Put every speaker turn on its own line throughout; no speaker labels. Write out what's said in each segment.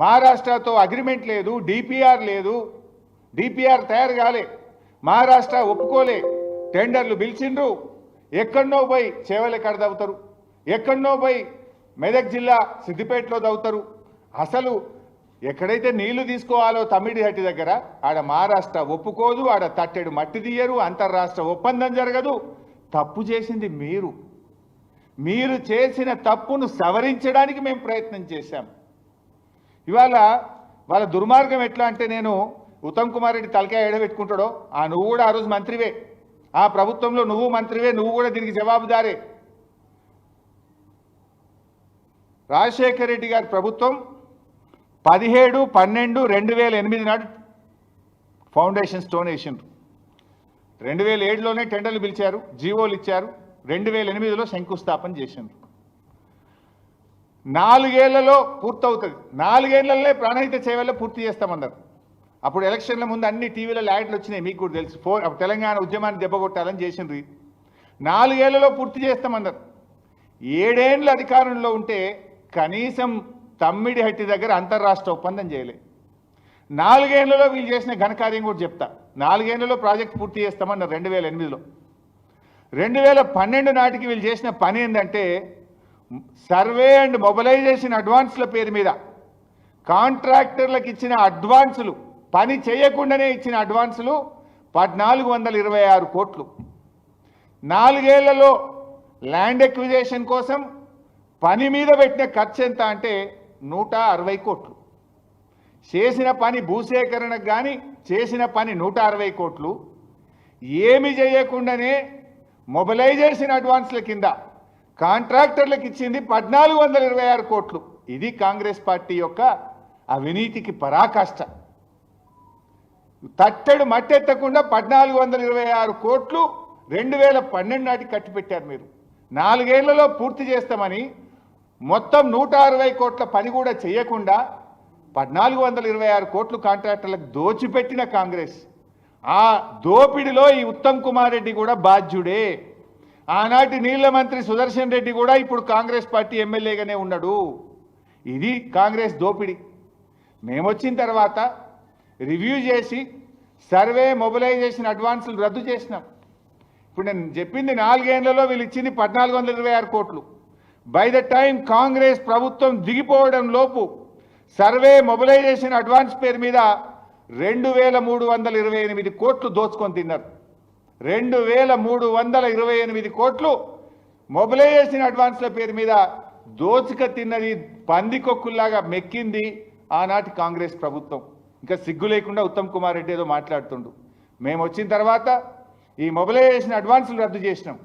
మహారాష్ట్రతో agreement లేదు DPR లేదు DPR తయారు కాలే మహారాష్ట్ర ఒప్పుకోలే టెండర్లు పిలిచిండ్రు. ఎక్కడనో పోయి చేవలెక్కడ దవ్వుతారు ఎక్కడనో పోయి మెదక్ జిల్లా సిద్దిపేటలో దవ్వుతారు అసలు ఎక్కడైతే నీళ్ళు తీసుకోవాలో తమిడిహట్టి దగ్గర ఆడ మహారాష్ట్ర ఒప్పుకోదు ఆడ తట్టెడు మట్టి తీయరు అంతర్రాష్ట్ర ఒప్పందం జరగదు. తప్పు చేసింది మీరు. మీరు చేసిన తప్పును సవరించడానికి మేము ప్రయత్నం చేశాం. ఇవాళ వాళ్ళ దుర్మార్గం ఎట్లా అంటే నేను ఉత్తమ్ కుమార్ రెడ్డి తలకాయ ఎడబెట్టుకుంటాడో ఆ నువ్వు కూడా ఆ రోజు మంత్రివే. ఆ ప్రభుత్వంలో నువ్వు మంత్రివే నువ్వు కూడా దీనికి జవాబుదారే. రాజశేఖర రెడ్డి గారి ప్రభుత్వం పదిహేడు పన్నెండు రెండు వేల ఎనిమిది నాడు ఫౌండేషన్ స్టోన్ వేసిండ్రు. రెండు వేల ఏడులోనే టెండర్లు పిలిచారు జీవోలు ఇచ్చారు రెండు వేల ఎనిమిదిలో శంకుస్థాపన చేసిండ్రు. నాలుగేళ్ళలో పూర్తవుతుంది. నాలుగేళ్ళనే ప్రాణహిత సేవల్లో పూర్తి చేస్తామన్నారు అప్పుడు ఎలక్షన్ల ముందు అన్ని టీవీలలో యాడ్లు వచ్చినాయి మీకు కూడా తెలుసు. ఫోర్ తెలంగాణ ఉద్యమాన్ని దెబ్బకొట్టాలని చేసింది నాలుగేళ్ళలో పూర్తి చేస్తామన్నారు ఏడేండ్ల అధికారంలో ఉంటే కనీసం తమ్మిడి హట్టి దగ్గర అంతర్రాష్ట్ర ఒప్పందం చేయలే. నాలుగేళ్ళలో వీళ్ళు చేసిన ఘనకార్యం కూడా చెప్తా. నాలుగేళ్ళలో ప్రాజెక్ట్ పూర్తి చేస్తామన్నారు రెండు వేల ఎనిమిదిలో. రెండు వేల పన్నెండు నాటికి వీళ్ళు చేసిన పని ఏంటంటే సర్వే అండ్ మొబలైజేషన్ అడ్వాన్స్ల పేరు మీద. కాంట్రాక్టర్లకు ఇచ్చిన అడ్వాన్సులు పని చేయకుండానే ఇచ్చిన అడ్వాన్సులు పద్నాలుగు వందల ఇరవై ఆరు కోట్లు. నాలుగేళ్ళలో ల్యాండ్ ఎక్విజేషన్ కోసం పని మీద పెట్టిన ఖర్చు ఎంత అంటే నూట అరవై కోట్లు. చేసిన పని భూసేకరణకు కానీ చేసిన పని నూట అరవై కోట్లు. ఏమి చేయకుండానే మొబలైజేషన్ అడ్వాన్స్ల కింద కాంట్రాక్టర్లకు ఇచ్చింది పద్నాలుగు వందల ఇరవై ఆరు కోట్లు. ఇది కాంగ్రెస్ పార్టీ యొక్క అవినీతికి పరాకాష్ట. తట్టెడు మట్టెత్తకుండా పద్నాలుగు వందల ఇరవై ఆరు కోట్లు రెండు వేల పన్నెండు నాటికి కట్టిపెట్టారు మీరు. నాలుగేళ్ళలో పూర్తి చేస్తామని మొత్తం నూట అరవై కోట్ల పని కూడా చేయకుండా పద్నాలుగు వందల ఇరవై ఆరు కోట్లు కాంట్రాక్టర్లకు దోచిపెట్టిన కాంగ్రెస్. ఆ దోపిడిలో ఈ ఉత్తమ్ కుమార్ రెడ్డి కూడా బాధ్యుడే. ఆనాటి నీళ్ళ మంత్రి సుదర్శన్ రెడ్డి కూడా ఇప్పుడు కాంగ్రెస్ పార్టీ ఎమ్మెల్యేగానే ఉన్నాడు. ఇది కాంగ్రెస్ దోపిడి. మేమొచ్చిన తర్వాత రివ్యూ చేసి సర్వే మొబిలైజేషన్ అడ్వాన్సులు రద్దు చేసినాం. ఇప్పుడు నేను చెప్పింది నాలుగేళ్ళలో వీళ్ళు ఇచ్చింది పద్నాలుగు వందల ఇరవై ఆరు కోట్లు. బై ద టైం కాంగ్రెస్ ప్రభుత్వం దిగిపోవడం లోపు సర్వే మొబిలైజేషన్ అడ్వాన్స్ పేరు మీద రెండు వేల మూడు వందల ఇరవై ఎనిమిది కోట్లు దోచుకొని తిన్నారు. రెండు వేల మూడు వందల ఇరవై ఎనిమిది కోట్లు మొబిలైజేషన్ అడ్వాన్స్ల పేరు మీద దోచుక తిన్నది పందికొక్కుల్లాగా మెక్కింది ఆనాటి కాంగ్రెస్ ప్రభుత్వం. ఇంకా సిగ్గు లేకుండా ఉత్తమ్ కుమార్ రెడ్డి ఏదో మాట్లాడుతుండు. మేము వచ్చిన తర్వాత ఈ మొబిలైజేషన్ అడ్వాన్సులు రద్దు చేసినాం.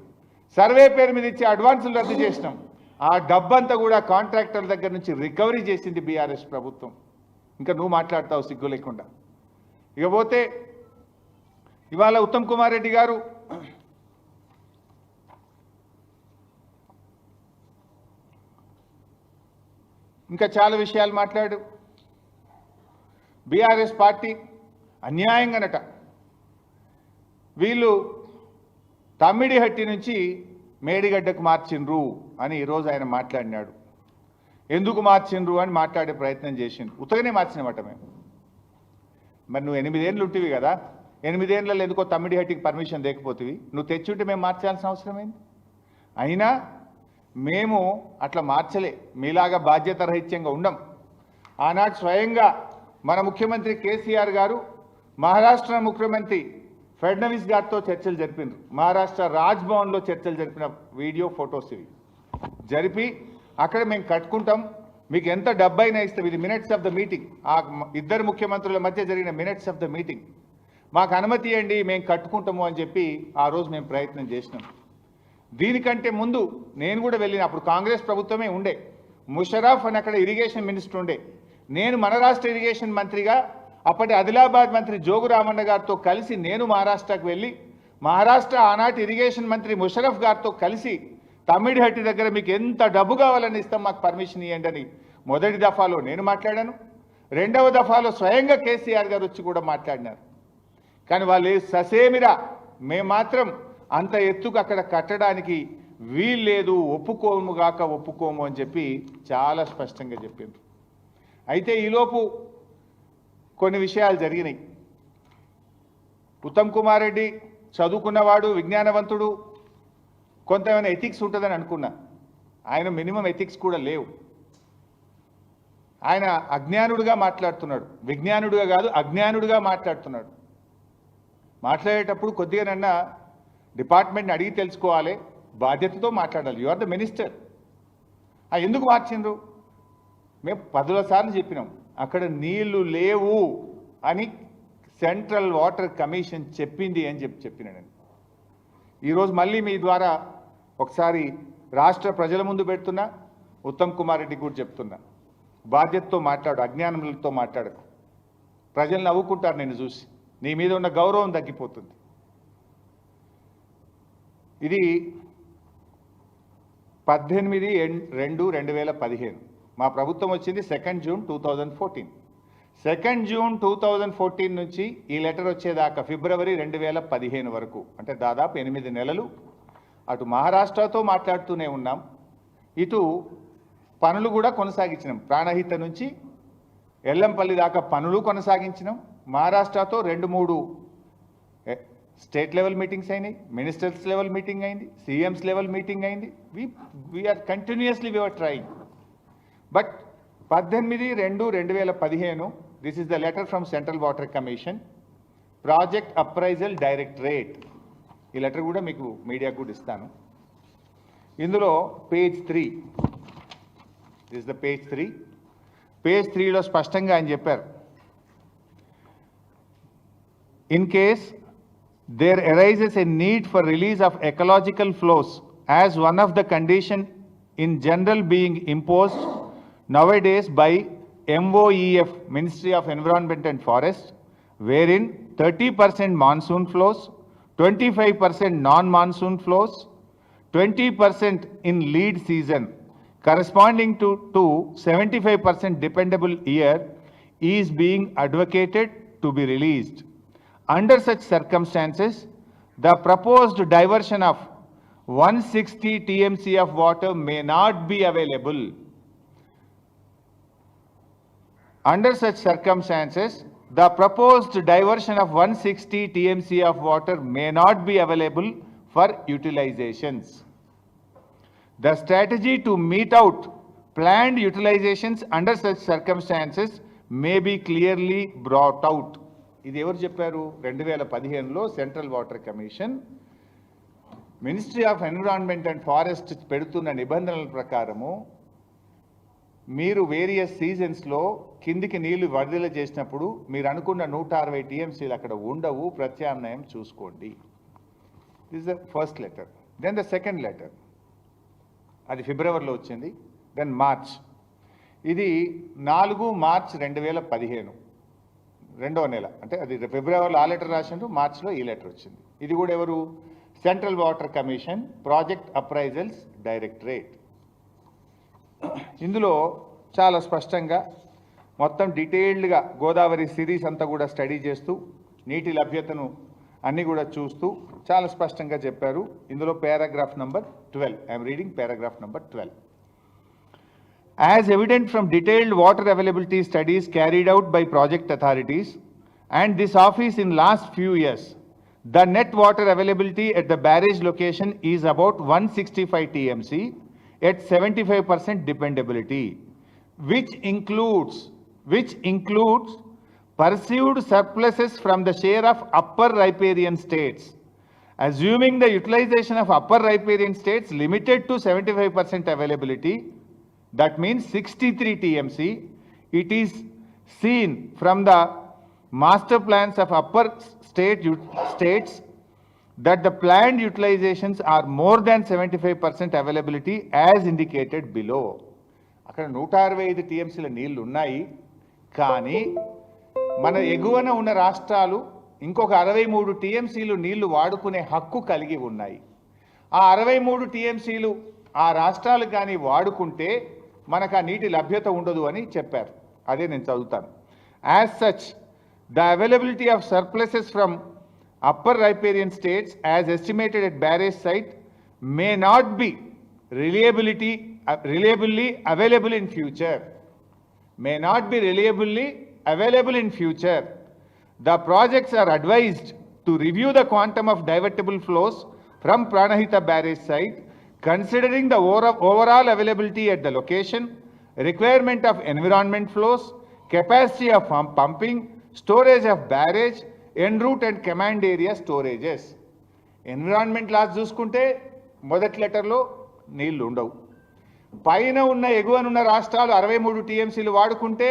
సర్వే పేరు మీద ఇచ్చే అడ్వాన్సులు రద్దు చేసినాం. ఆ డబ్బంతా కూడా కాంట్రాక్టర్ దగ్గర నుంచి రికవరీ చేసింది బీఆర్ఎస్ ప్రభుత్వం. ఇంకా నువ్వు మాట్లాడతావు సిగ్గు లేకుండా. ఇకపోతే ఇవాళ ఉత్తమ్ కుమార్ రెడ్డి గారు ఇంకా చాలా విషయాలు మాట్లాడు. బీఆర్ఎస్ పార్టీ అన్యాయంగానట. వీళ్ళు తమ్మిడిహట్టి నుంచి మేడిగడ్డకు మార్చిండ్రు అని ఈరోజు ఆయన మాట్లాడినాడు. ఎందుకు మార్చిండ్రు అని మాట్లాడే ప్రయత్నం చేసిండు ఉత్తగనే మార్చినమాట మేము. మరి నువ్వు ఎనిమిదేళ్ళు ఉంటివి కదా. ఎనిమిదేళ్ళలో ఎందుకో తమ్మిడిహట్టికి పర్మిషన్ లేకపోతుంది నువ్వు తెచ్చుంటే మేము మార్చాల్సిన అవసరం ఏంది? అయినా మేము అట్లా మార్చలే. మీలాగా బాధ్యత రహిత్యంగా ఉండం. ఆనాడు స్వయంగా మన ముఖ్యమంత్రి కేసీఆర్ గారు మహారాష్ట్ర ముఖ్యమంత్రి ఫడ్నవీస్ గారితో చర్చలు జరిపినారు మహారాష్ట్ర రాజ్భవన్లో చర్చలు జరిపిన వీడియో ఫొటోస్ ఇవి. జరిపి అక్కడ మేము కట్టుకుంటాం. మీకు ఎంత డబ్బైనా ఇస్తాం. ఇది మినిట్స్ ఆఫ్ ద మీటింగ్. ఆ ఇద్దరు ముఖ్యమంత్రుల మధ్య జరిగిన మినిట్స్ ఆఫ్ ద మీటింగ్. మాకు అనుమతి ఇవ్వండి మేము కట్టుకుంటాము అని చెప్పి ఆ రోజు మేము ప్రయత్నం చేసినాం. దీనికంటే ముందు నేను కూడా వెళ్ళిన అప్పుడు కాంగ్రెస్ ప్రభుత్వమే ఉండే. ముషరఫ్ అని అక్కడ ఇరిగేషన్ మినిస్టర్ ఉండే. నేను మన రాష్ట్ర ఇరిగేషన్ మంత్రిగా అప్పటి ఆదిలాబాద్ మంత్రి జోగు రామన్న గారితో కలిసి నేను మహారాష్ట్రకు వెళ్ళి మహారాష్ట్ర ఆనాటి ఇరిగేషన్ మంత్రి ముషరఫ్ గారితో కలిసి తమిడిహట్టి దగ్గర మీకు ఎంత డబ్బు కావాలని ఇస్తాం మాకు పర్మిషన్ ఇవ్వండి అని మొదటి దఫాలో నేను మాట్లాడాను. రెండవ దఫాలో స్వయంగా కేసీఆర్ గారు వచ్చి కూడా మాట్లాడినారు. కానీ వాళ్ళు ససేమిరా మేము మాత్రం అంత ఎత్తుకు అక్కడ కట్టడానికి వీల్లేదు ఒప్పుకోము గాక ఒప్పుకోము అని చెప్పి చాలా స్పష్టంగా చెప్పిండ్రు. అయితే ఈలోపు కొన్ని విషయాలు జరిగినాయి. ఉత్తమ్ కుమార్ రెడ్డి చదువుకున్నవాడు విజ్ఞానవంతుడు కొంత ఏమైనా ఎథిక్స్ ఉంటుందని అనుకున్నా. ఆయన మినిమం ఎథిక్స్ కూడా లేవు. ఆయన అజ్ఞానుడిగా మాట్లాడుతున్నాడు. విజ్ఞానుడిగా కాదు అజ్ఞానుడిగా మాట్లాడుతున్నాడు. మాట్లాడేటప్పుడు కొద్దిగానన్నా డిపార్ట్మెంట్ని అడిగి తెలుసుకోవాలి బాధ్యతతో మాట్లాడాలి. యు ఆర్ ద మినిస్టర్ ఎందుకు మార్చిండ్రు? మేము పదుల సార్లు చెప్పినాం అక్కడ నీళ్ళు లేవు అని సెంట్రల్ వాటర్ కమిషన్ చెప్పింది అని చెప్పి చెప్పిన నేను. ఈరోజు మళ్ళీ మీ ద్వారా ఒకసారి రాష్ట్ర ప్రజల ముందు పెడుతున్నా ఉత్తమ్ కుమార్ రెడ్డి కూడా చెప్తున్నా. బాధ్యతతో మాట్లాడు అజ్ఞానములతో మాట్లాడకు. ప్రజలు నవ్వుకుంటారు నేను చూసి. నీ మీద ఉన్న గౌరవం తగ్గిపోతుంది. ఇది పద్దెనిమిది రెండు రెండు వేల పదిహేను. మా ప్రభుత్వం వచ్చింది second June two thousand fourteen second June two thousand fourteen నుంచి ఈ లెటర్ వచ్చేదాకా ఫిబ్రవరి రెండు వేల పదిహేను వరకు అంటే దాదాపు ఎనిమిది నెలలు అటు మహారాష్ట్రతో మాట్లాడుతూనే ఉన్నాం. ఇటు పనులు కూడా కొనసాగించినాం. ప్రాణహిత నుంచి ఎల్లంపల్లి దాకా పనులు కొనసాగించినాం. మహారాష్ట్రతో రెండు మూడు స్టేట్ లెవెల్ మీటింగ్స్ అయినాయి మినిస్టర్స్ లెవెల్ మీటింగ్ అయింది సీఎంస్ లెవెల్ మీటింగ్ అయింది. We we're continuously we're trying. But పద్దెనిమిది రెండు రెండు వేల పదిహేను this is the letter from central water commission project appraisal directorate. ఈ లెటర్ కూడా మీకు మీడియాకు కూడా ఇస్తాను. ఇందులో page three this the page three. Page త్రీలో స్పష్టంగా ఆయన చెప్పారు in case there arises a need for release of ecological flows as one of the condition in general being imposed nowadays by MOEF, Ministry of Environment and Forest, wherein 30% monsoon flows, 25% non-monsoon flows, 20% in lead season corresponding to, to 75% dependable year is being advocated to be released. Under such circumstances, the proposed diversion of 160 TMC of water may not be available. Under such circumstances, the proposed diversion of 160 TMC of water may not be available for utilizations. The strategy to meet out planned utilizations under such circumstances may be clearly brought out. ఇది ఎవరు చెప్పారు? రెండు వేల పదిహేనులో central water commission ministry of environment and forest పెడుతున్న నిబంధనల ప్రకారము మీరు వేరియస్ సీజన్స్లో కిందికి నీళ్ళు విడుదల చేసినప్పుడు మీరు అనుకున్న నూట అరవై టీఎంసీలు అక్కడ ఉండవు ప్రత్యామ్నాయం చూసుకోండి. This the first letter then the second letter అది ఫిబ్రవరిలో వచ్చింది. దెన్ మార్చ్ ఇది నాలుగు మార్చ్ రెండు వేల పదిహేను. రెండవ నెల. అంటే అది ఫిబ్రవరిలో ఆ లెటర్ రాసిండ్రు మార్చ్లో ఈ లెటర్ వచ్చింది. ఇది కూడా ఎవరు? Central water commission project appraisals directorate. ఇందులో చాలా స్పష్టంగా మొత్తం డీటెయిల్డ్గా గోదావరి సిరీస్ అంతా కూడా స్టడీ చేస్తూ నీటి లభ్యతను అన్ని కూడా చూస్తూ చాలా స్పష్టంగా చెప్పారు. ఇందులో paragraph number twelve. I'm reading paragraph number twelve. As evident from detailed water availability studies carried out by project authorities and this office in last few years, the net water availability at the barrage location is about 165 TMC at 75% dependability, which includes, which includes perceived surpluses from the share of upper riparian states. Assuming the utilization of upper riparian states limited to 75% availability, that means 63 TMC. It is seen from the master plans of upper state ut- states that the planned utilizations are more than 75% availability as indicated below. అక్కడ నూట అరవై ఐదు టీఎంసీల నీళ్ళు ఉన్నాయి కానీ మన ఎగువన ఉన్న రాష్ట్రాలు ఇంకొక అరవై మూడు టీఎంసీలు నీళ్ళు వాడుకునే హక్కు కలిగి ఉన్నాయి ఆ అరవై మూడు టీఎంసీలు ఆ రాష్ట్రాలు కానీ వాడుకుంటే మనకు ఆ నీటి లభ్యత ఉండదు అని చెప్పారు. అదే నేను చదువుతాను. As such the availability of surpluses from upper riparian states as estimated at barrage site may not be reliability reliably available in future may not be reliably available in future the projects are advised to review the quantum of divertable flows from Pranahita barrage site considering the overall availability at the location, requirement of environment flows, capacity of pumping, storage of barrage, en route and command area storages. Environment laws చూసుకుంటే మొదటి లెటర్లో నీళ్ళు ఉండవు పైన ఉన్న ఎగువనున్న రాష్ట్రాలు అరవై మూడు టీఎంసీలు వాడుకుంటే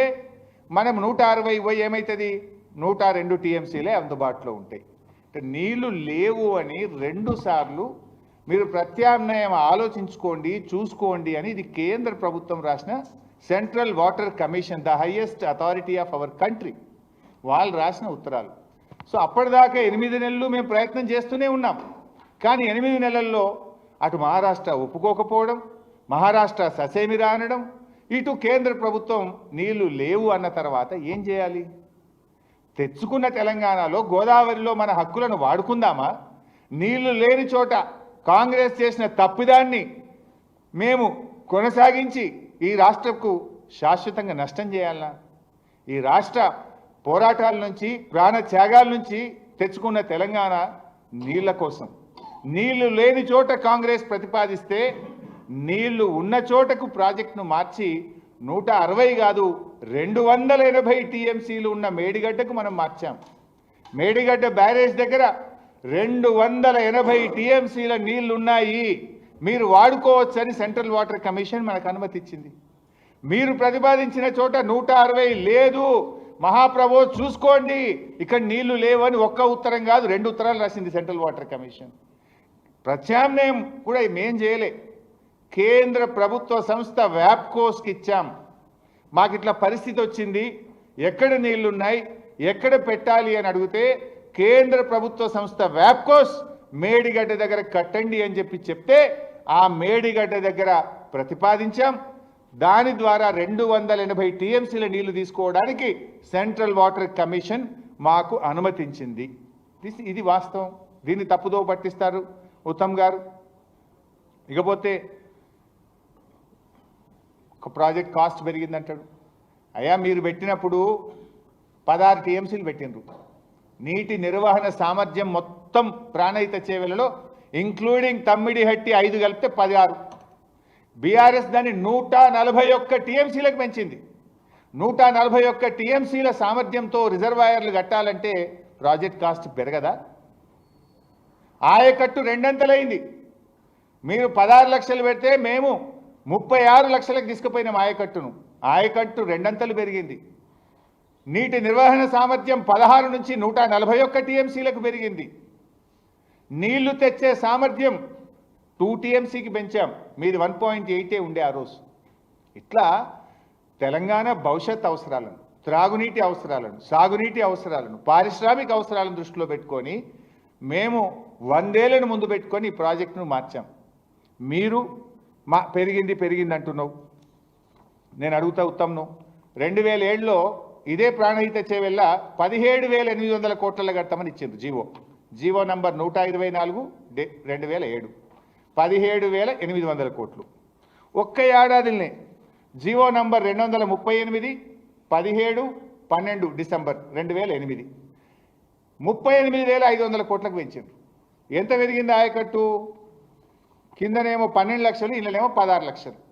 మనం నూట అరవై ఇవ్వ ఏమవుతుంది నూట రెండు టీఎంసీలే అందుబాటులో ఉంటాయి అంటే నీళ్ళు లేవు అని రెండు సార్లు మీరు ప్రత్యామ్నాయం ఆలోచించుకోండి చూసుకోండి అని ఇది కేంద్ర ప్రభుత్వం రాసిన central water commission the highest authority of our country. వాళ్ళు రాసిన ఉత్తరాలు. సో అప్పటిదాకా ఎనిమిది నెలలు మేము ప్రయత్నం చేస్తూనే ఉన్నాం. కానీ ఎనిమిది నెలల్లో అటు మహారాష్ట్ర ఒప్పుకోకపోవడం మహారాష్ట్ర ససేమిరా అనడం ఇటు కేంద్ర ప్రభుత్వం నీళ్ళు లేవు అన్న తర్వాత ఏం చేయాలి? తెచ్చుకున్న తెలంగాణలో గోదావరిలో మన హక్కులను వాడుకుందామా? నీళ్ళు లేని చోట కాంగ్రెస్ చేసిన తప్పిదాన్ని మేము కొనసాగించి ఈ రాష్ట్రకు శాశ్వతంగా నష్టం చేయాలా? ఈ రాష్ట్ర పోరాటాల నుంచి ప్రాణ త్యాగాల నుంచి తెచ్చుకున్న తెలంగాణ నీళ్ళ కోసం. నీళ్ళు లేని చోట కాంగ్రెస్ ప్రతిపాదిస్తే నీళ్ళు ఉన్న చోటకు ప్రాజెక్టును మార్చి నూట అరవై కాదు రెండు వందల ఎనభై టీఎంసీలు ఉన్న మేడిగడ్డకు మనం మార్చాం. మేడిగడ్డ బ్యారేజ్ దగ్గర రెండు వందల ఎనభై టీఎంసీల నీళ్ళున్నాయి. మీరు వాడుకోవచ్చని సెంట్రల్ వాటర్ కమిషన్ మనకు అనుమతి ఇచ్చింది మీరు ప్రతిపాదించిన చోట నూట అరవై లేదు. మహాప్రభు చూసుకోండి ఇక్కడ నీళ్ళు లేవని ఒక్క ఉత్తరం కాదు రెండు ఉత్తరాలు రాసింది సెంట్రల్ వాటర్ కమిషన్. ప్రత్యామ్నాయం కూడా మేం చేయలే. కేంద్ర ప్రభుత్వ సంస్థ వ్యాప్కోస్కి ఇచ్చాం. మాకు ఇట్లా పరిస్థితి వచ్చింది ఎక్కడ నీళ్ళున్నాయి ఎక్కడ పెట్టాలి అని అడిగితే కేంద్ర ప్రభుత్వ సంస్థ వ్యాప్కోస్ మేడిగడ్డ దగ్గర కట్టండి అని చెప్పి చెప్తే ఆ మేడిగడ్డ దగ్గర ప్రతిపాదించాం. దాని ద్వారా రెండు వందల ఎనభై టీఎంసీల నీళ్ళు తీసుకోవడానికి సెంట్రల్ వాటర్ కమిషన్ మాకు అనుమతించింది. దిస్ ఇది వాస్తవం. దీన్ని తప్పుదో పట్టిస్తారు ఉత్తమ్ గారు. ఇకపోతే ఒక ప్రాజెక్ట్ కాస్ట్ పెరిగిందంటాడు. అయ్యా మీరు పెట్టినప్పుడు పదహారు టీఎంసీలు పెట్టినరు నీటి నిర్వహణ సామర్థ్యం మొత్తం ప్రాణహిత చేవెలలో ఇంక్లూడింగ్ తమ్మిడి హట్టి ఐదు కలిపితే పదహారు. బీఆర్ఎస్ దాన్ని నూట నలభై ఒక్క టీఎంసీలకు పెంచింది. నూట నలభై ఒక్క టీఎంసీల సామర్థ్యంతో రిజర్వాయర్లు కట్టాలంటే ప్రాజెక్ట్ కాస్ట్ పెరగదా? ఆయకట్టు రెండంతలైంది. మీరు పదహారు లక్షలు పెడితే మేము ముప్పై ఆరు లక్షలకు తీసుకుపోయినాం ఆయకట్టును. ఆయకట్టు రెండంతలు పెరిగింది. నీటి నిర్వహణ సామర్థ్యం పదహారు నుంచి నూట నలభై ఒక్క టీఎంసీలకు పెరిగింది. నీళ్ళు తెచ్చే సామర్థ్యం టూ టీఎంసీకి పెంచాం. మీది వన్ పాయింట్ ఎయిటే ఉండే ఆ రోజు. ఇట్లా తెలంగాణ భవిష్యత్ అవసరాలను త్రాగునీటి అవసరాలను సాగునీటి అవసరాలను పారిశ్రామిక అవసరాలను దృష్టిలో పెట్టుకొని మేము వందేళ్ళను ముందు పెట్టుకొని ఈ ప్రాజెక్టును మార్చాం. మీరు మా పెరిగింది పెరిగింది అంటున్నావు నేను అడుగుతా ఉత్తమ్ను. రెండు వేల ఏడులో ఇదే ప్రాణహిత చేవెళ్ళ పదిహేడు వేల ఎనిమిది వందల కోట్ల కడతామని ఇచ్చింది జీవో. జీవో నంబర్ నూట ఇరవై నాలుగు డే రెండు వేల ఏడు. పదిహేడు వేల ఎనిమిది వందల కోట్లు. ఒక్క ఏడాదినే జీవో నంబర్ రెండు వందల ముప్పై ఎనిమిది పదిహేడు పన్నెండు డిసెంబర్ రెండు వేల ఎనిమిది. ముప్పై ఎనిమిది వేల ఐదు వందల కోట్లకు పెంచారు ఎంత పెరిగింది ఆయకట్టు? కిందనేమో పన్నెండు లక్షలు ఇళ్ళనేమో పదహారు లక్షలు.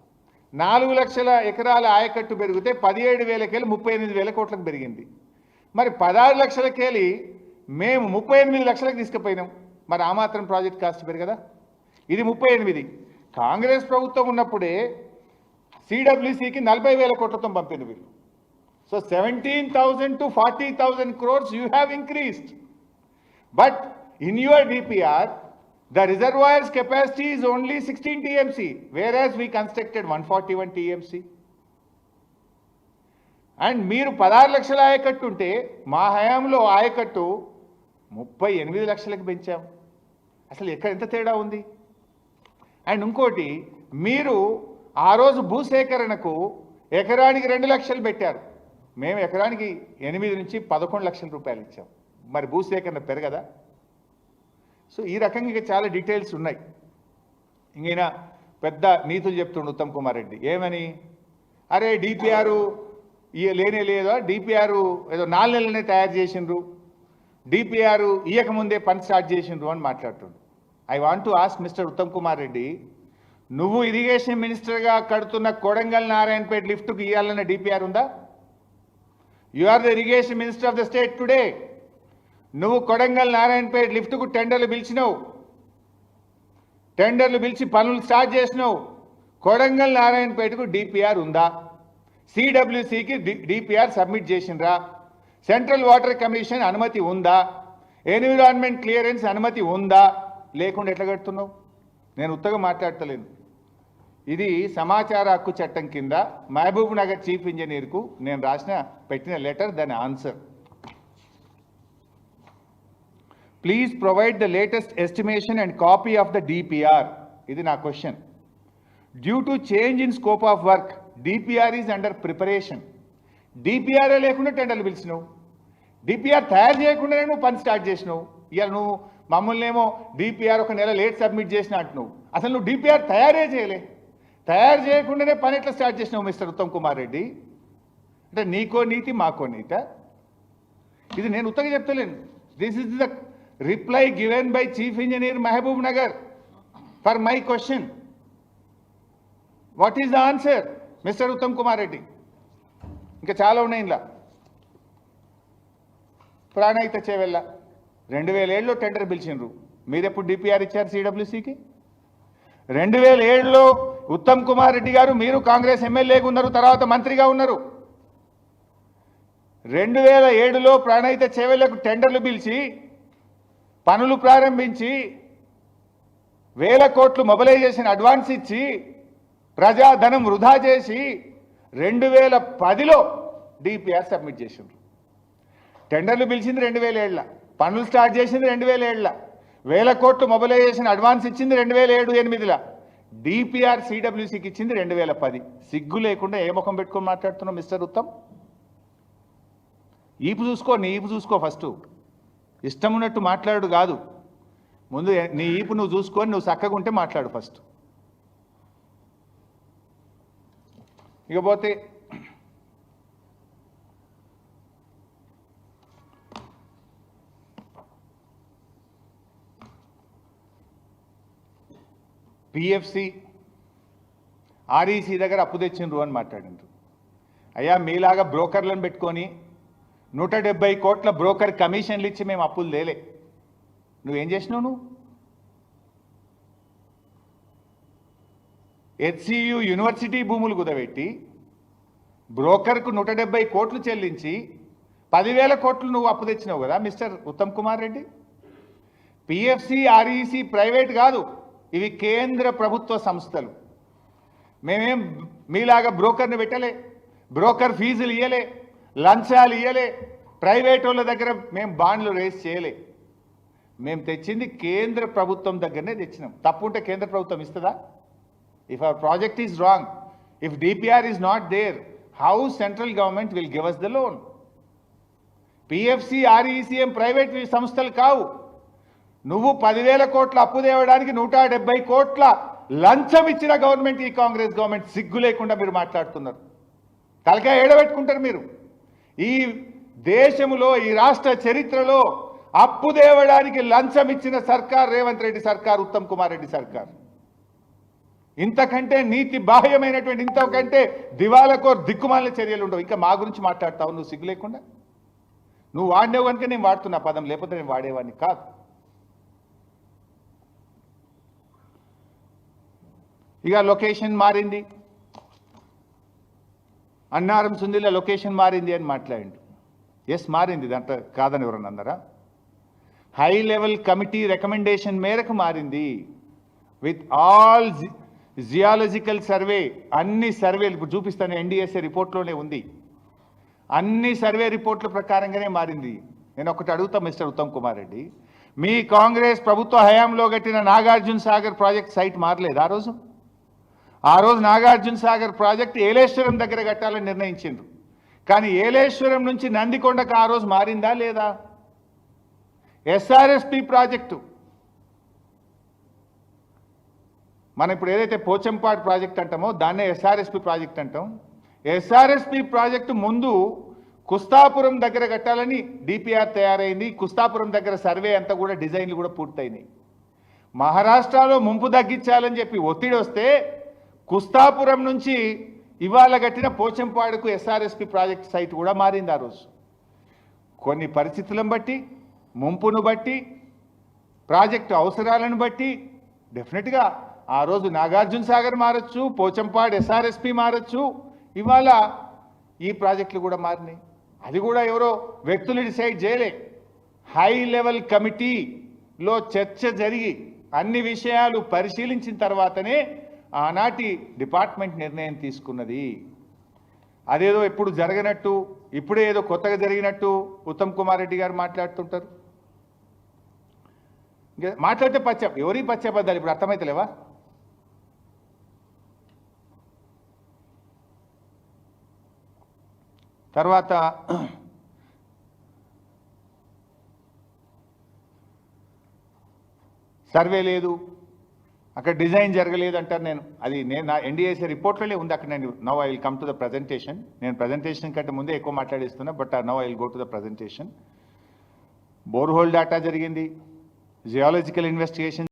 నాలుగు లక్షల ఎకరాల ఆయకట్టు పెరిగితే పదిహేడు వేలకెళ్ళి ముప్పై ఎనిమిది వేల కోట్లకు పెరిగింది. మరి పదహారు లక్షలకెళ్ళి మేము ముప్పై ఎనిమిది లక్షలకు తీసుకుపోయినాం. మరి ఆ మాత్రం ప్రాజెక్ట్ కాస్ట్ పెరగదా? ఇది ముప్పై ఎనిమిది. కాంగ్రెస్ ప్రభుత్వం ఉన్నప్పుడే సిడబ్ల్యూసికి నలభై వేల కోట్లతో పంపింది వీళ్ళు. So seventeen thousand to forty thousand crores you have increased but in your DPR the reservoir's capacity is only 16 TMC, whereas we constructed 141 TMC. And మీరు పదహారు లక్షల ఆయకట్టు ఉంటే మా హయాంలో ఆయకట్టు ముప్పై ఎనిమిది లక్షలకు పెంచాం. అసలు ఎక్కడ ఎంత తేడా ఉంది? అండ్ ఇంకోటి మీరు ఆ రోజు భూసేకరణకు ఎకరానికి రెండు లక్షలు పెట్టారు. మేము ఎకరానికి ఎనిమిది నుంచి పదకొండు లక్షల రూపాయలు ఇచ్చాం. మరి భూసేకరణ పెరగదా? సో ఈ రకంగా ఇక చాలా డీటెయిల్స్ ఉన్నాయి. ఇంకైనా? పెద్ద నీతులు చెప్తుండు ఉత్తమ్ కుమార్ రెడ్డి. ఏమని? అరే డిపిఆర్ ఇయ లేనే లేదా? డిపిఆర్ ఏదో నాలుగు నెలలనే తయారు చేసిండ్రు. డిపిఆర్ ఇయ్యకముందే పని స్టార్ట్ చేసిండ్రు అని మాట్లాడుతుండ్రు I want to ask Mister Uttam Kumar Reddy నువ్వు ఇరిగేషన్ మినిస్టర్గా కడుతున్న కొడంగల్ నారాయణపేట లిఫ్ట్కు ఇవ్వాలన్న డిపిఆర్ ఉందా? You are the irrigation minister of the state today. నువ్వు కొడంగల్ నారాయణపేట లిఫ్ట్కు టెండర్లు పిలిచినావు. టెండర్లు పిలిచి పనులు స్టార్ట్ చేసినావు. కొడంగల్ నారాయణపేటకు డిపిఆర్ ఉందా? సిడబ్ల్యూసికి డిపిఆర్ సబ్మిట్ చేసినరా సెంట్రల్ వాటర్ కమిషన్ అనుమతి ఉందా? ఎన్విరాన్మెంట్ క్లియరెన్స్ అనుమతి ఉందా? లేకుండా ఎట్లా కడుతున్నావు? నేను ఉత్తగా మాట్లాడతలేను. ఇది సమాచార హక్కు చట్టం కింద మహబూబ్ నగర్ చీఫ్ ఇంజనీర్కు నేను రాసిన పెట్టిన లెటర్ దాని answer. Please provide the latest estimation and copy of the DPR ఇది నా question due to change in scope of work DPR is under preparation డిపిఆర్ఏ లేకుండా టెండర్లు పిలిచినావు? డిపిఆర్ తయారు చేయకుండానే నువ్వు పని స్టార్ట్ చేసినావు? ఇవాళ నువ్వు మమ్మల్ని ఏమో డిపిఆర్ ఒక నెల లేట్ సబ్మిట్ చేసిన అంటున్నావు. అసలు నువ్వు డిపిఆర్ తయారే చేయలే. తయారు చేయకుండానే పని ఎట్లా స్టార్ట్ చేసినావు మిస్టర్ ఉత్తమ్ కుమార్ రెడ్డి? అంటే నీకో నీతి మాకో నీత? ఇది నేను ఉత్తగా చెప్తలేను. This is the reply given by chief engineer Mahbub Nagar for my question what is the answer Mister Uttam Kumar Reddy ఇంకా చాలా ఉన్నాయి ఇలా ప్రాణహిత చేవెళ్ళ. రెండు వేల ఏడులో టెండర్ పిలిచిండ్రు. మీరెప్పుడు డిపిఆర్ ఇచ్చారు సిడబ్ల్యూసికి రెండు వేల ఏడులో ఉత్తమ్ కుమార్ రెడ్డి గారు మీరు కాంగ్రెస్ ఎమ్మెల్యేగా ఉన్నారు తర్వాత మంత్రిగా ఉన్నారు. రెండు వేల ఏడులో ప్రాణహిత చేవెళ్ళకు టెండర్లు పిలిచి పనులు ప్రారంభించి వేల కోట్లు మొబలైజేషన్ అడ్వాన్స్ ఇచ్చి ప్రజాధనం వృధా చేసి రెండు వేల పదిలో డిపిఆర్ సబ్మిట్ చేసిండ్రు. టెండర్లు పిలిచింది రెండు వేల ఏళ్ళ పనులు స్టార్ట్ చేసింది రెండు వేల ఏళ్ళ వేల కోట్లు మొబలైజేషన్ అడ్వాన్స్ ఇచ్చింది రెండు వేల ఏడు ఎనిమిదిలో. డిపిఆర్ సిడబ్ల్యూసికి ఇచ్చింది రెండు వేల పది. సిగ్గు లేకుండా ఏ ముఖం పెట్టుకొని మాట్లాడుతున్నావు మిస్టర్ ఉత్తమ్? ఈపు చూసుకో నీ ఈపు చూసుకో ఫస్ట్. ఇష్టం ఉన్నట్టు మాట్లాడు కాదు. ముందు నీ ఈపు నువ్వు చూసుకొని నువ్వు చక్కగా ఉంటే మాట్లాడు ఫస్ట్. ఇకపోతే పిఎఫ్సి ఆర్ఈసీ దగ్గర అప్పు తెచ్చిండ్రు అని మాట్లాడిండ్రు. అయ్యా మీలాగా బ్రోకర్లను పెట్టుకొని నూట డెబ్బై కోట్ల బ్రోకర్ కమిషన్లు ఇచ్చి మేము అప్పులు లేలే నువ్వేం చేసినావు నువ్వు? హెచ్సియు యూనివర్సిటీ భూములు కుదబెట్టి బ్రోకర్కు నూట డెబ్బై కోట్లు చెల్లించి పదివేల కోట్లు నువ్వు అప్పు తెచ్చినావు కదా Mister Uttam Kumar Reddy? PFC REC private కాదు ఇవి కేంద్ర ప్రభుత్వ సంస్థలు. మేమేం మీలాగా బ్రోకర్ని పెట్టలే బ్రోకర్ ఫీజులు ఇయ్యలే. లంచాలు ఇవ్వలే ప్రైవేట్ వాళ్ళ దగ్గర మేము బాండ్లు రేస్ చేయలే. మేము తెచ్చింది కేంద్ర ప్రభుత్వం దగ్గరనే తెచ్చినాం. తప్పు ఉంటే కేంద్ర ప్రభుత్వం ఇస్తుందా? If our project is wrong if DPR is not there how central government will give us the loan PFC ఆర్ఈసీఎం private సంస్థలు కావు. నువ్వు పదివేల కోట్ల అప్పు తేవడానికి నూట డెబ్బై కోట్ల లంచం ఇచ్చిన గవర్నమెంట్ ఈ కాంగ్రెస్ గవర్నమెంట్ సిగ్గు లేకుండా మీరు మాట్లాడుతున్నారు. తలకాయ ఏడబెట్టుకుంటారు మీరు. ఈ దేశములో ఈ రాష్ట్ర చరిత్రలో అప్పు దేవడానికి లంచం ఇచ్చిన సర్కార్ రేవంత్ రెడ్డి సర్కార్ ఉత్తమ్ కుమార్ రెడ్డి సర్కార్. ఇంతకంటే నీతి బాహ్యమైనటువంటి ఇంతకంటే దివాలకో దిక్కుమాలిన చర్యలు ఉండవు. ఇంకా మా గురించి మాట్లాడతావు నువ్వు సిగ్గు లేకుండా? నువ్వు వాడినావు కనుక నేను వాడుతున్నా పదం లేకపోతే నేను వాడేవాడిని కాదు. ఇక లొకేషన్ మారింది. అన్నారం సుందిలో లొకేషన్ మారింది అని మాట్లాడిండు. ఎస్ మారింది దాంట్లో కాదని ఎవరన్నా అందరా హై లెవెల్ కమిటీ రికమెండేషన్ మేరకు మారింది. విత్ ఆల్ జియాలజికల్ సర్వే అన్ని సర్వేలు ఇప్పుడు చూపిస్తాను ఎన్డిఎస్ఏ రిపోర్ట్లోనే ఉంది. అన్ని సర్వే రిపోర్ట్ల ప్రకారంగానే మారింది. నేను ఒకటి అడుగుతా మిస్టర్ ఉత్తమ్ కుమార్ రెడ్డి. మీ కాంగ్రెస్ ప్రభుత్వ హయాంలో కట్టిన నాగార్జున సాగర్ ప్రాజెక్ట్ సైట్ మారలేదు ఆ రోజు? ఆ రోజు నాగార్జున సాగర్ ప్రాజెక్ట్ ఏలేశ్వరం దగ్గర కట్టాలని నిర్ణయించిండ్రు. కానీ ఏలేశ్వరం నుంచి నందికొండకు ఆ రోజు మారిందా లేదా? SRSP project. మనం ఇప్పుడు ఏదైతే పోచంపాడు ప్రాజెక్ట్ అంటామో దాన్నే ఎస్ఆర్ఎస్పి ప్రాజెక్ట్ అంటాం. ఎస్ఆర్ఎస్పి ప్రాజెక్టు ముందు కుస్తాపురం దగ్గర కట్టాలని డిపిఆర్ తయారైంది. కుస్తాపురం దగ్గర సర్వే అంతా కూడా డిజైన్లు కూడా పూర్తయినాయి. మహారాష్ట్రలో ముంపు తగ్గించాలని చెప్పి ఒత్తిడి వస్తే కుస్తాపురం నుంచి ఇవాళ కట్టిన పోచంపాడుకు ఎస్ఆర్ఎస్పి ప్రాజెక్ట్ సైట్ కూడా మారింది ఆ రోజు. కొన్ని పరిస్థితులను బట్టి ముంపును బట్టి ప్రాజెక్టు అవసరాలను బట్టి డెఫినెట్గా ఆ రోజు నాగార్జున సాగర్ మారచ్చు పోచంపాడు ఎస్ఆర్ఎస్పి మారచ్చు. ఇవాళ ఈ ప్రాజెక్టులు కూడా మారినాయి. అది కూడా ఎవరో వ్యక్తులు డిసైడ్ చేయలే. హై లెవెల్ కమిటీలో చర్చ జరిగి అన్ని విషయాలు పరిశీలించిన తర్వాతనే ఆనాటి డిపార్ట్మెంట్ నిర్ణయం తీసుకున్నది. అదేదో ఎప్పుడు జరగనట్టు ఇప్పుడే ఏదో కొత్తగా జరిగినట్టు ఉత్తమ్ కుమార్ రెడ్డి గారు మాట్లాడుతుంటారు. ఇంకా మాట్లాడితే పచ్చ ఎవరి పచ్చబద్దాలు ఇప్పుడు అర్థమైతలేవా తర్వాత సర్వే లేదు. అక్కడ డిజైన్ జరగలేదు అంటారు నేను. అది నేను నా ఎన్డీఏసీ రిపోర్ట్లోనే ఉంది అక్కడ నేను. Now I will come to the presentation నేను ప్రజెంటేషన్ కంటే ముందే ఎక్కువ మాట్లాడిస్తున్నా but now I will go to the presentation borehole data జరిగింది. Geological investigation